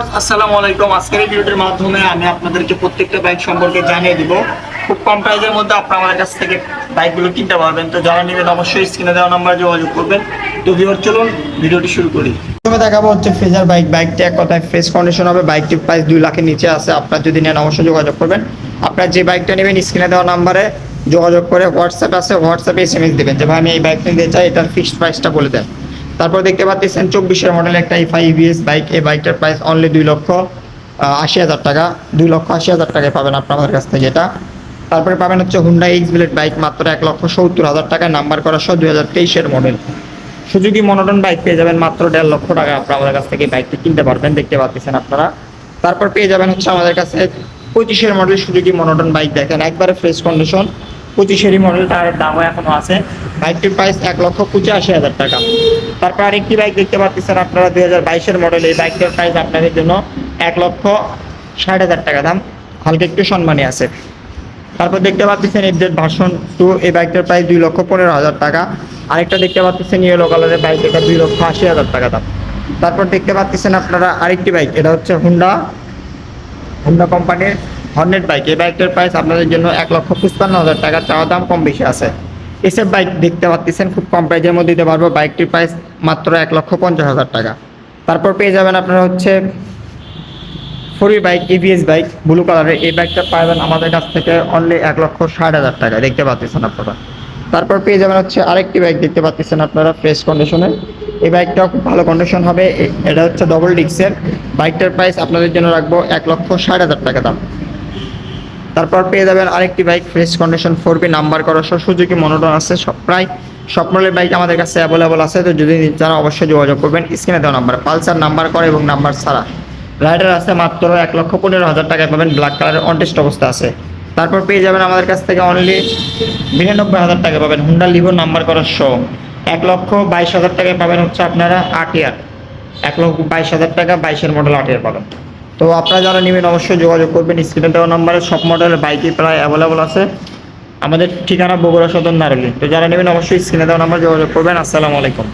আসসালামু আলাইকুম। আজকের এই ভিডিওটির মাধ্যমে আমি আপনাদেরকে প্রত্যেকটা বাইক সম্পর্কে জানিয়ে দিব। খুব কম প্রাইজের মধ্যে আপনারা আমাদের কাছ থেকে বাইকগুলো কিনতে পারবেন। তো যারা নেবেন অবশ্যই স্ক্রিনে দেওয়া নাম্বার যোগাযোগ করবেন। তো ভিউর চলুন ভিডিওটি শুরু করি। প্রথমে দেখাবো হচ্ছে ফ্রেজার বাইক বাইকটি এক কথায় ফ্রেশ কন্ডিশন হবে। বাইকটির প্রাইস দুই লাখের নিচে আছে। আপনার যদি নেন অবশ্যই যোগাযোগ করবেন। আপনার যে বাইকটা নেবেন স্ক্রিনে দেওয়া নাম্বারে যোগাযোগ করে হোয়াটসঅ্যাপ আছে। হোয়াটসঅ্যাপে এস এম এস দেবেন যে, ভাই, আমি এই বাইক নিতে চাই। এটার ফিক্সড প্রাইসটা বলে দেন। তারপর দেখতে পাচ্ছেন চব্বিশের মডেল একটা এফআই ইভিএস বাইক এই বাইকটার প্রাইস অনলি দুই লক্ষ আশি হাজার টাকা। দুই লক্ষ আশি হাজার টাকায় পাবেন আপনাদের কাছ থেকে এটা। তারপরে পাবেন হচ্ছে হুন্ডা এক্স ব্লেড বাইক মাত্র এক লক্ষ সত্তর হাজার টাকায় নাম্বার করা সহ দুই হাজার তেইশের মডেল সুজুকি মনোটন বাইক পেয়ে যাবেন মাত্র দেড় লক্ষ টাকা আপনারা আমাদের কাছ থেকে বাইকটি কিনতে পারবেন, দেখতে পাচ্ছেন আপনারা। তারপর পেয়ে যাবেন হচ্ছে আমাদের কাছে পঁচিশের মডেল সুযোগী মনোটন বাইক দেখেন, একবারে ফ্রেশ কন্ডিশন পঁচিশেরই মডেল তার দামও এখনও আছে। বাইকটির প্রাইস এক লক্ষ পঁচাশি হাজার টাকা। তারপর আরেকটি বাইক দেখতে পাচ্ছেন আপনারা, দুই হাজার বাইশের মডেল এই বাইকটার প্রাইস আপনাদের জন্য এক লক্ষ ষাট হাজার টাকা দাম। হালকা একটু সম্মানী আছে। তারপর দেখতে পাচ্ছেন এফজেড ভার্সন টু, এই বাইকটার প্রাইস দুই লক্ষ পনেরো হাজার টাকা। আরেকটা দেখতে পাচ্ছেন ইয়েলো কালারের বাইক এটা দুই লক্ষ আশি হাজার টাকা দাম। তারপর দেখতে পাচ্ছেন আপনারা আরেকটি বাইক এটা হচ্ছে হুন্ডা হুন্ডা কোম্পানির হর্নেট বাইক এই বাইকটার প্রাইস আপনাদের জন্য এক লক্ষ পঁচপান্ন হাজার টাকা। চাওয়া দাম কম বেশি আছে। এসব বাইক দেখতে পাচ্ছেন, খুব কম প্রাইজের মধ্যে দিতে পারব। বাইকটির প্রাইস মাত্র এক লক্ষ পঞ্চাশ হাজার টাকা। তারপর পেয়ে যাবেন আপনারা হচ্ছে ফোরি বাইক এভিএস বাইক ব্লু কালারের এই বাইকটা পাবেন আমাদের কাছ থেকে অনলি এক লক্ষ ষাট হাজার টাকা। দেখতে পাচ্ছেন আপনারা। তারপর পেয়ে যাবেন হচ্ছে আরেকটি বাইক দেখতে পাচ্ছেন আপনারা ফ্রেশ কন্ডিশনে এই বাইকটাও খুব ভালো কন্ডিশন হবে। এটা হচ্ছে ডবল ডিক্সের বাইকটার প্রাইস আপনাদের জন্য রাখব এক লক্ষ ষাট হাজার টাকা দাম। তারপর পেয়ে যাবেন আরেকটি bike, fresh condition four B number করা। সহ সুজুকি মনোটন আছে, সব প্রায় সব মডেলের বাইক আমাদের কাছে অ্যাভেলেবল আছে। তো যদি চান অবশ্যই যোগাযোগ করবেন স্ক্রিনে দেওয়া নাম্বার পালসার নাম্বার করা এবং নাম্বার ছাড়া। রাইডার আছে মাত্র এক লক্ষ পনেরো হাজার টাকায় পাবেন ব্ল্যাক কালারের অনটেস্ট অবস্থা আছে। তারপর পেয়ে যাবেন আমাদের কাছ থেকে অনলি বিরানব্বই হাজার টাকা পাবেন হুন্ডা লিভো নাম্বার করার শো এক লক্ষ বাইশ হাজার টাকায় পাবেন হচ্ছে আপনারা আট ইয়ার এক লক্ষ বাইশ হাজার টাকা বাইশের মডেল আট ইয়ার পাবেন। তো আপনারা যারা নেবেন অবশ্যই যোগাযোগ করবেন, স্ক্রিনে দেওয়া নম্বরে, সব মডেলের বাইকই প্রায় অ্যাভেলেবল আছে। আমাদের ঠিকানা বগুড়া সদর নারলি। তো যারা নেবেন অবশ্যই স্ক্রিনে দেওয়া নম্বরে যোগাযোগ করবেন। আসসালামু আলাইকুম।